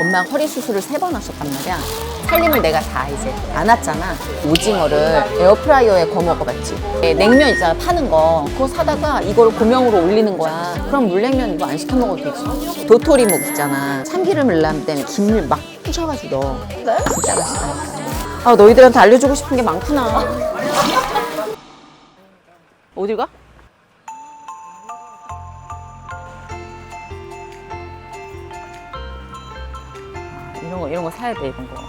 엄마가 허리 수술을 세 번 하셨단 말이야. 살림을 내가 다 이제 안 왔잖아. 오징어를 에어프라이어에 구워 먹어봤지. 예, 냉면 있잖아 파는 거. 그거 사다가 이걸 고명으로 올리는 거야. 그럼 물냉면 이거 안 시켜 먹어도 되지. 도토리묵 있잖아. 참기름을 넣으면 때는 김을 막 부셔가지고 넣어. 진짜 맛있다. 아 너희들한테 알려주고 싶은 게 많구나. 어딜 가? 이런 거 이런 거 사야 돼 이런 거.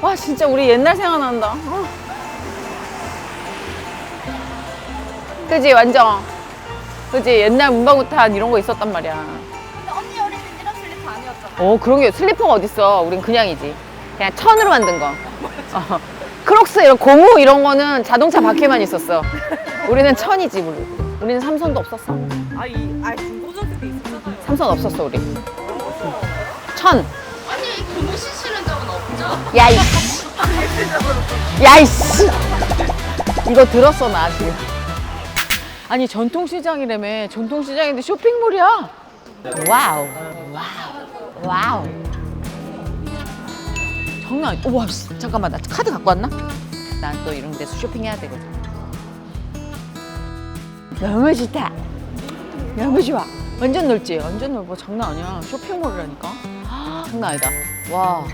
와 진짜 우리 옛날 생각난다. 어. 그지 완전. 그지 옛날 문방구탄 이런 거 있었단 말이야. 근데 언니 어릴 때 이런 슬리퍼 아니었잖아. 어 그런 게 슬리퍼가 어딨어. 우린 그냥이지. 그냥 천으로 만든 거. 어. 크록스 이런 고무 이런 거는 자동차 바퀴만 있었어. 우리는 천이지 우리. 우리는 삼선도 없었어. 아이 아 중고등학교 때 있었잖아요. 삼선 없었어 우리. 천. 아니 고무 시실은 적은 없죠. 야 이씨. 야 이씨. 이거 들었어 나 지금. 아니 전통시장이라며 전통시장인데 쇼핑몰이야. 와우. 와우. 와우. 장난 아니. 우와 씨, 잠깐만 나 카드 갖고 왔나? 난 또 이런 데서 쇼핑해야 되거든. 너무 좋다. 너무 좋아. 완전 넓지? 완전 넓어. 장난 아니야. 쇼핑몰이라니까. 아, 장난 아니다. 와.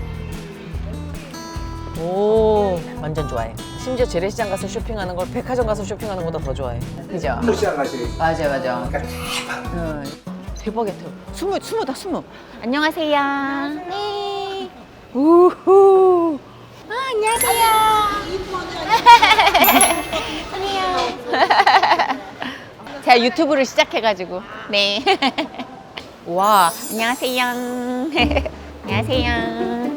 오, 완전 좋아해. 심지어 재래시장 가서 쇼핑하는 걸 백화점 가서 쇼핑하는 것보다 더 좋아해. 그죠? 시장 가셔야지. 맞아, 맞아. 응. 대박이야, 대박. 스무, 스무다, 스무. 안녕하세요. 네. 우후. 아, 안녕하세요. 제가 유튜브를 시작해가지고. 네. 와, 안녕하세요. 안녕하세요.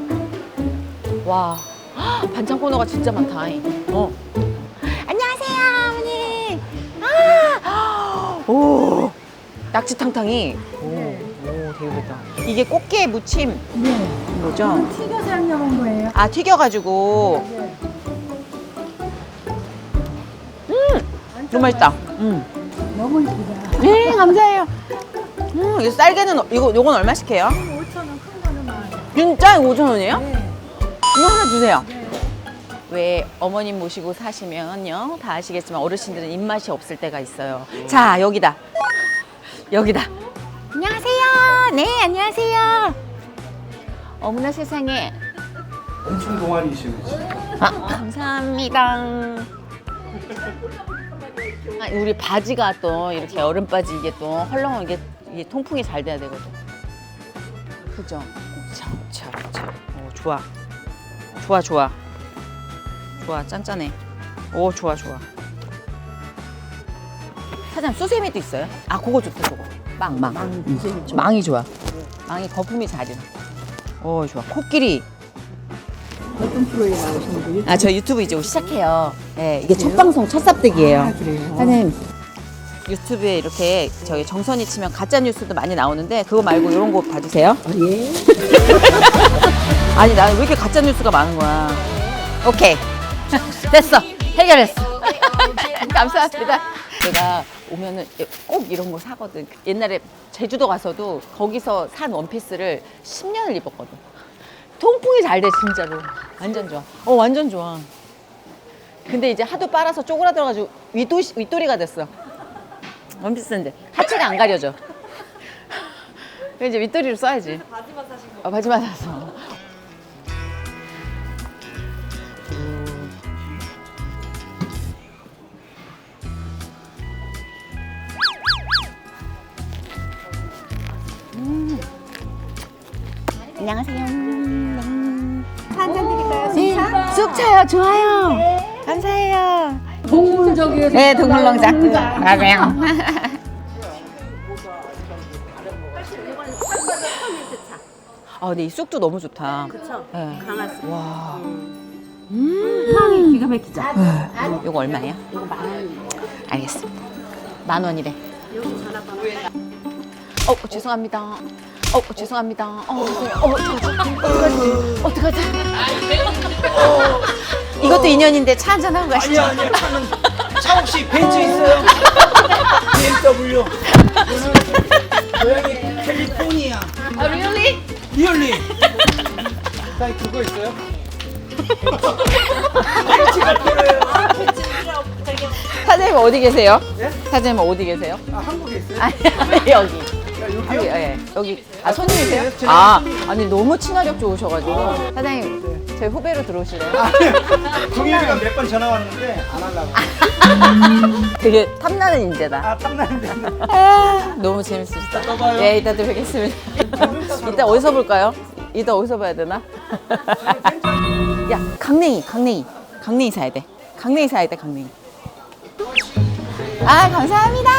와, 헉, 반찬 코너가 진짜 많다. 어. 안녕하세요, 어머니. 아, 오, 낙지탕탕이. 오, 오, 되게 좋다. 이게 꽃게 무침. 네. 뭐죠? 튀겨서 양념한 거예요. 아, 튀겨가지고. 네. 너무 맛있다. 음. 너무 이쁘다. 네, 감사해요. 음, 이 쌀게는, 어- 이거, 요건 얼마씩 해요? 5천 원큰 거는 만 원. 진짜 5,000원이에요? 네. 이거 하나 주세요. 왜 어머님 모시고 사시면요 다 아시겠지만 어르신들은 입맛이 없을 때가 있어요. 자 여기다 여기다. 안녕하세요. 네 안녕하세요. 어머나 세상에. 엄청 동안이시네. 아, 감사합니다. 아, 우리 바지가 또 이렇게 여름 바지 이게 또 헐렁한 이게, 이게 통풍이 잘 돼야 되거든. 그죠? 참, 참, 참. 오, 좋아. 좋아, 좋아. 좋아, 짠짠해. 오, 좋아, 좋아. 사장님, 수세미도 있어요? 아, 그거 좋다, 저거. 망, 망. 망이 좋아. 망이 거품이 잘 일어. 오, 좋아. 코끼리. 어떤 프로에 나오시는 거예요? 아, 저 유튜브 이제 시작해요. 네, 이게 첫 방송, 첫 삽득이에요. 아, 그래요? 사장님, 유튜브에 이렇게 저기 정선이 치면 가짜 뉴스도 많이 나오는데 그거 말고 이런 거 봐주세요. 아, 예. 아니, 나는 왜 이렇게 가짜 뉴스가 많은 거야? 오케이. 됐어. 해결했어. 감사합니다. 제가 오면은 꼭 이런 거 사거든. 옛날에 제주도 가서도 거기서 산 원피스를 10년을 입었거든. 통풍이 잘 돼, 진짜로. 완전 좋아. 어, 완전 좋아. 근데 이제 하도 빨아서 쪼그라들어가지고 윗도, 윗도리가 됐어. 원피스인데 하체가 안 가려져. 이제 윗도리로 써야지. 바지만 사신 거. 아, 바지만 사서. 음. 안녕하세요. 네, 쑥 차요. 좋아요. 감사해요. 동물적이어서. 네, 동물농장. 맞아요. 아, 근데 이 쑥도 너무 좋다. 그쵸. 네. 강한 와. 향이 기가 막히죠? 이거 얼마예요? 이거 만 원. 알겠습니다. 만 원이래. 어, 죄송합니다. 어, 죄송합니다. 어, 죄송해요. 어, 어떡하지? 어떡하지? 어, 이것도 인연인데 차 한잔 하고 가시죠. 아니야 아니야 차는 차 혹시 벤츠 있어요? BMW. 고양이 캘리포니아. 아, really? 리얼리. 사장님 그거 있어요? 사장님 어디 계세요? 예? 사장님 어디 계세요? 아 한국에 있어요? 아니, 여기. 여기, 여기요? 예, 여기. 아, 손님이세요? 네, 아, 아니, 너무 친화력 좋으셔가지고. 사장님, 저희 후배로 들어오실래요? 동일이가 몇 번 전화 왔는데 안 하려고. 되게 탐나는 인재다. 아 탐나는데. 아, 너무 재밌으시다. 또 봐요. 예, 이따 또 뵙겠습니다. 이따 어디서 볼까요? 이따 어디서 봐야 되나? 야, 강냉이, 강냉이. 강냉이 사야 돼. 강냉이 사야 돼, 강냉이. 아, 감사합니다.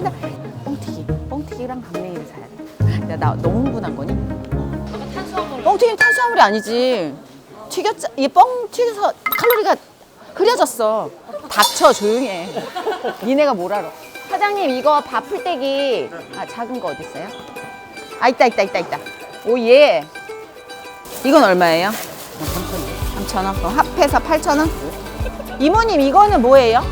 네, 감사합니다. 뻥튀기, 뻥튀기랑 강냉이를 사야 돼. 야, 나 너무 흥분한 거니? 뻥튀기는 탄수화물이 아니지. 튀겼, 이뻥 튀겨서 칼로리가 흐려졌어. 닥쳐, 조용히 해. 니네가 뭘 알아. 사장님, 이거 밥 풀떼기. 아, 작은 거 어디 있어요? 아, 있다, 있다, 있다, 있다. 오, 예. 이건 얼마예요? 3,000원. 그럼 합해서 8,000원? 이모님, 이거는 뭐예요?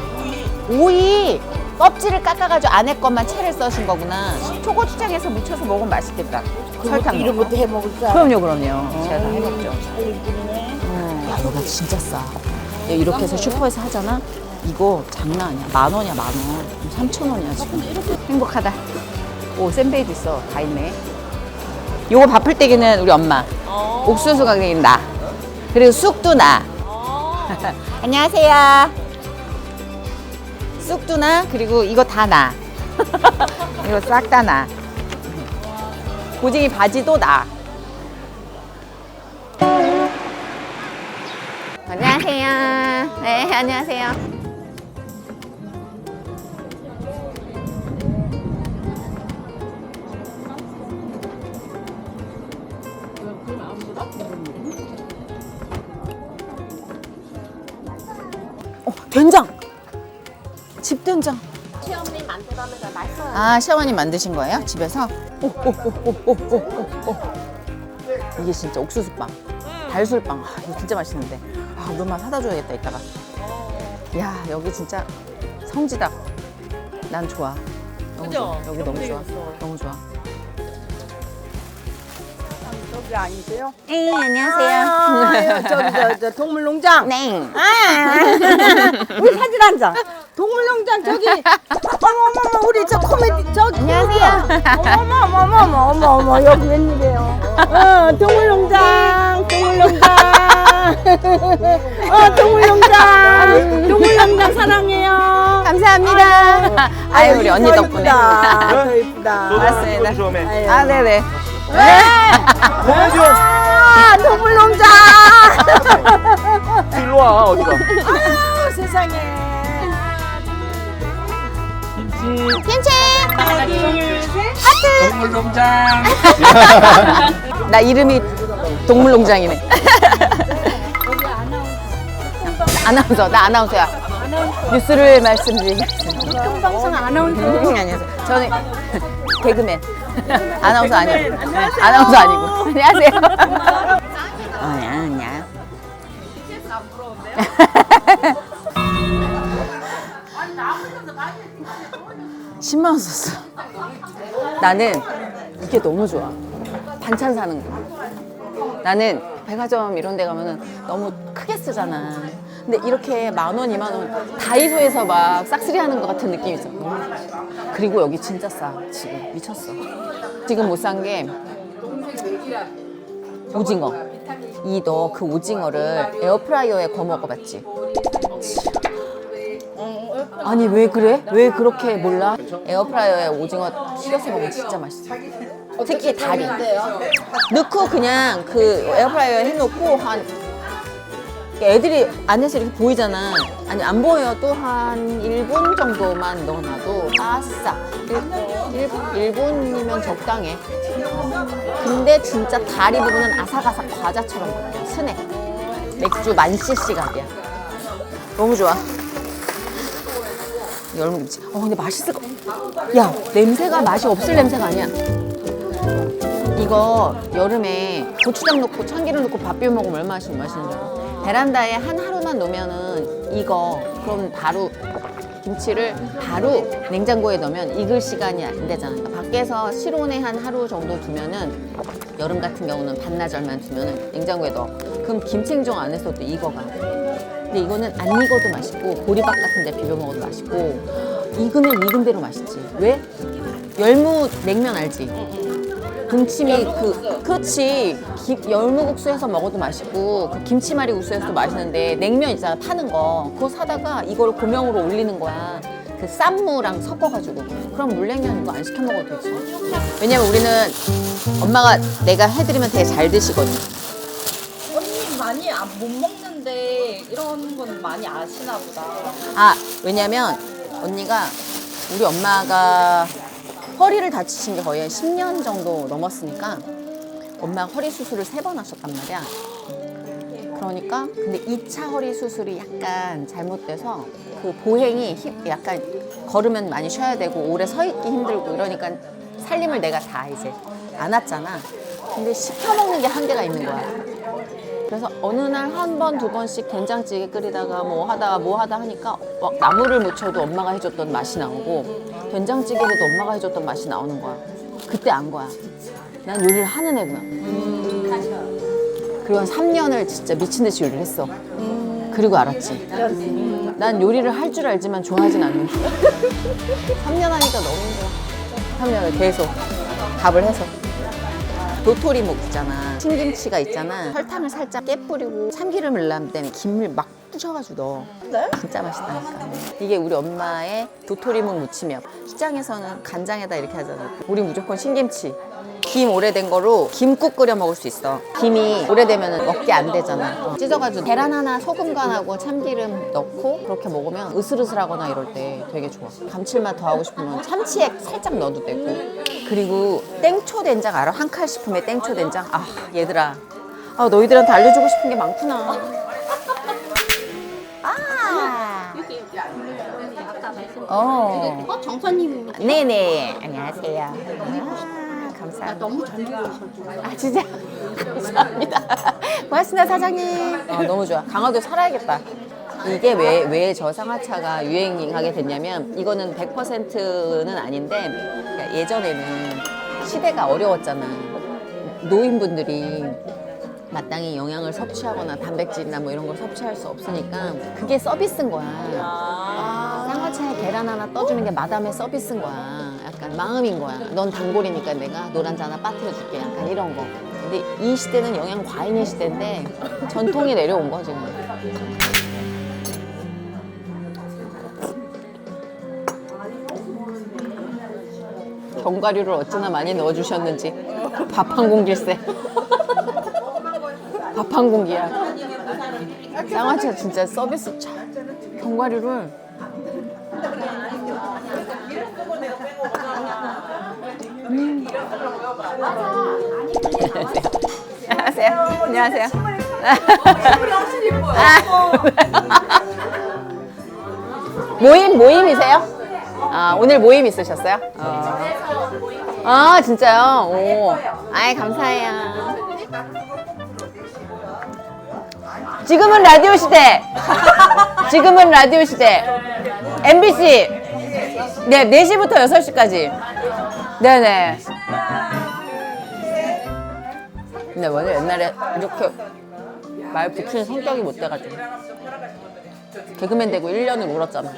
오이. 껍질을 깎아가지고 안에 것만 채를 써신 거구나. 초고추장에서 묻혀서 먹으면 맛있겠다. 설탕. 이런 것도 해 먹을 줄 알아. 그럼요, 그럼요. 제가 다 해먹죠. 음, 야, 여기가 진짜 싸. 야, 이렇게 해서 슈퍼에서 하잖아? 이거 장난 아니야. 만 원이야, 만 원. 3천 원이야, 지금. 행복하다. 오, 샌베이도 있어. 다 있네. 요거 밥풀 때기는 우리 엄마. 옥수수가 그냥 나. 그리고 쑥도 나. 안녕하세요. 쑥도 나. 그리고 이거 다 나. 이거 싹 다 나. 고징이 바지도 나. 안녕하세요. 네, 안녕하세요. 어, 된장. 집된장. 시어머니 만들어면서 맛있어요. 아, 시어머님 만드신 거예요? 집에서? 오, 오, 오, 오, 오, 오, 오, 오. 이게 진짜 옥수수빵. 달술빵. 아, 이거 진짜 맛있는데. 아, 우리 엄마 사다 줘야겠다, 이따가. 야, 여기 진짜 성지다. 난 좋아. 너무 좋아. 여기 너무 좋아. 너무 좋아. 저기 아니세요? 네, 안녕하세요. 아, 저기 저, 저 동물농장. 네. 우리 사진 한 장. 동물농장 저기. 어머 어머 어머 우리 저 코미디 저기. 안녕하세요. 어머 어머 어머 어머 어머 어머 여기 웬일이에요? 어 동물농장 동물농장. 어 동물농장 동물농장 사랑해요. 감사합니다. 아유, 우리 언니 더 덕분에. 더 이쁘다. 맞습니다. 아, 네네. 보여줘. 아 동물농장. 일로 와 어디가? 아, 세상에. 김치! 동물농장. 나 이름이 동물농장이네. 아나운서, 나 아나운서야. 뉴스를 말씀드리겠습니다. 방송 아나운서. 음, 안녕하세요. 저는 개그맨. 아나운서 아니고. 네, 아나운서 아니고. 안녕하세요. 어, 안녕. 10만 원 썼어. 나는 이게 너무 좋아. 반찬 사는 거. 나는 백화점 이런 데 가면은 너무 크게 쓰잖아. 근데 이렇게 만 원, 이만 원 다이소에서 막 싹쓸이 하는 것 같은 느낌이 있어. 그리고 여기 진짜 싸. 지금 미쳤어. 지금 못 산 게 오징어. 이 너 그 오징어를 에어프라이어에 구워 먹어봤지? 아니 왜 그래? 왜 그렇게 몰라? 에어프라이어에 오징어 튀겨서 먹으면 진짜 맛있어. 특히 다리. 넣고 그냥 그 에어프라이어에 해놓고 한 애들이 안에서 이렇게 보이잖아. 아니 안 보여. 또 한 1분 정도만 넣어놔도 아싸. 1, 1분이면 적당해. 근데 진짜 다리 부분은 아삭아삭 과자처럼. 스낵. 맥주 만 cc 각이야. 너무 좋아. 열무 김치. 어 근데 맛있을 거. 야 냄새가 맛이 없을 냄새가 아니야. 이거 여름에 고추장 넣고 참기름 넣고 밥 비벼 먹으면 얼마나 맛있는 줄 알아? 베란다에 한 하루만 놓으면은 이거 그럼 바로 김치를 바로 냉장고에 넣으면 익을 시간이 안 되잖아. 그러니까 밖에서 실온에 한 하루 정도 두면은 여름 같은 경우는 반나절만 두면은 냉장고에 넣어. 그럼 김치냉장 안에서도 익어가. 근데 이거는 안 익어도 맛있고 보리밥 같은 데 비벼 먹어도 맛있고 익으면 익은 대로 맛있지. 왜? 열무 냉면 알지? 동치미 그 그렇지 기- 열무국수 해서 먹어도 맛있고 그 김치말이 국수에서도 맛있는데 냉면 있잖아 파는 거 그거 사다가 이걸 고명으로 올리는 거야 그 쌈무랑 섞어가지고 그럼 물냉면 이거 안 시켜 먹어도 되지 왜냐면 우리는 엄마가 내가 해드리면 되게 잘 드시거든 언니 많이 안- 못 먹는 데 이런 건 많이 아시나 보다. 아 왜냐면 언니가 우리 엄마가 허리를 다치신 게 거의 한 10년 정도 넘었으니까 엄마가 허리 수술을 세 번 하셨단 말이야. 그러니까 근데 2차 허리 수술이 약간 잘못돼서 그 보행이 힘- 약간 걸으면 많이 쉬어야 되고 오래 서 있기 힘들고 이러니까 살림을 내가 다 이제 안 왔잖아. 근데 시켜 먹는 게 한계가 있는 거야. 그래서 어느 날 한 번, 두 번씩 된장찌개 끓이다가 뭐 하다가 뭐 하다 하니까 막 나물을 무쳐도 엄마가 해줬던 맛이 나오고 된장찌개도 엄마가 해줬던 맛이 나오는 거야. 그때 안 거야. 난 요리를 하는 애구나. 그리고 한 3년을 진짜 미친 듯이 요리를 했어. 그리고 알았지. 난 요리를 할 줄 알지만 좋아하진 않는다. 3년 하니까 너무 힘들어. 3년을 계속 밥을 해서. 도토리묵 있잖아. 신김치가 있잖아. 설탕을 살짝 깨 뿌리고 참기름을 넣으면 때는 김을 막 부셔가지고 넣어. 진짜 맛있다니까. 이게 우리 엄마의 도토리묵 무침이야. 시장에서는 간장에다 이렇게 하잖아. 우리 무조건 신김치. 김 오래된 거로 김국 끓여 먹을 수 있어. 김이 오래되면 먹기 안 되잖아. 어, 찢어가지고 계란 하나 소금 간하고 참기름 넣고 그렇게 먹으면 으슬으슬하거나 이럴 때 되게 좋아. 감칠맛 더 하고 싶으면 참치액 살짝 넣어도 되고. 그리고 땡초 된장 알아? 한칼 식품에 땡초 된장? 아 얘들아. 아 너희들한테 알려주고 싶은 게 많구나. 아. 어. 어 정선님 네네. 안녕하세요. 아, 감사합니다. 너무 잘 먹었어. 아 진짜 감사합니다. 고맙습니다 사장님. 어, 너무 좋아. 강화도 살아야겠다. 이게 왜 왜 저 상하차가 유행하게 됐냐면 이거는 100%는 아닌데 예전에는 시대가 어려웠잖아. 노인분들이 마땅히 영양을 섭취하거나 단백질이나 뭐 이런 걸 섭취할 수 없으니까 그게 서비스인 거야. 쌍화차에 계란 하나 떠주는 게 마담의 서비스인 거야. 약간 마음인 거야. 넌 단골이니까 내가 노란자 하나 빠뜨려줄게. 약간 이런 거. 근데 이 시대는 영양 과잉의 시대인데 전통이 내려온 거 지. 견과류를 어찌나 많이 넣어주셨는지 밥 한 공기일세. 밥 한 공기야. 쌍화차 진짜 서비스 참. 견과류를 안녕하세요. 안녕하세요. 모임 모임이세요? 아 오늘 모임 있으셨어요? 어. 아 진짜요? 오. 아이 감사해요. 지금은 라디오 시대. 지금은 라디오 시대. MBC. 네, 4시부터 6시까지. 네네. 근데 원래 옛날에 이렇게 말 붙이는 성격이 못 돼가지고. 개그맨 되고 1년을 울었잖아.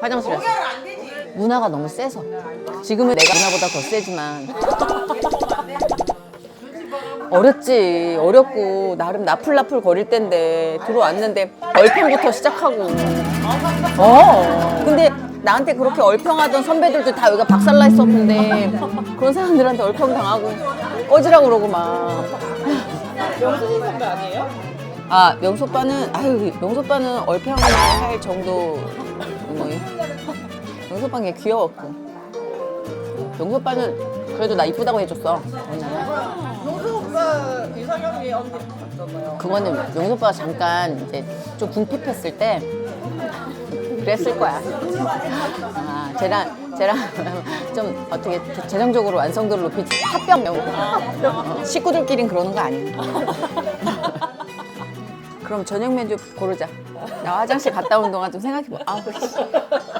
화장실에서. 문화가 너무 세서. 지금은 내가 문화보다 더 세지만. 어렸지. 어렸고, 나름 나풀나풀 거릴 때인데, 들어왔는데, 얼평부터 시작하고. 어. 근데 나한테 그렇게 얼평하던 선배들도 다 여기가 박살나 있었는데, 그런 사람들한테 얼평 당하고, 꺼지라고 그러고 막. 명수진 선배 아니에요? 아, 명소빠는, 아유, 명소빠는 얼평을 할 정도, 뭐, 명소 그냥 귀여웠고. 명소빠는 그래도 나 이쁘다고 해줬어. 명수 오빠 이상형이 언니 같잖아요. 그거는 명소빠가 잠깐 이제 좀 궁핍했을 때 그랬을 거야. 아, 쟤랑, 쟤랑 좀 어떻게 재정적으로 완성도를 높이지. 합병. 어, 식구들끼린 그러는 거 아니야. 그럼 저녁 메뉴 고르자. 나 화장실 갔다 온 동안 좀 생각해봐. 아우, 씨.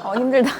어, 힘들다.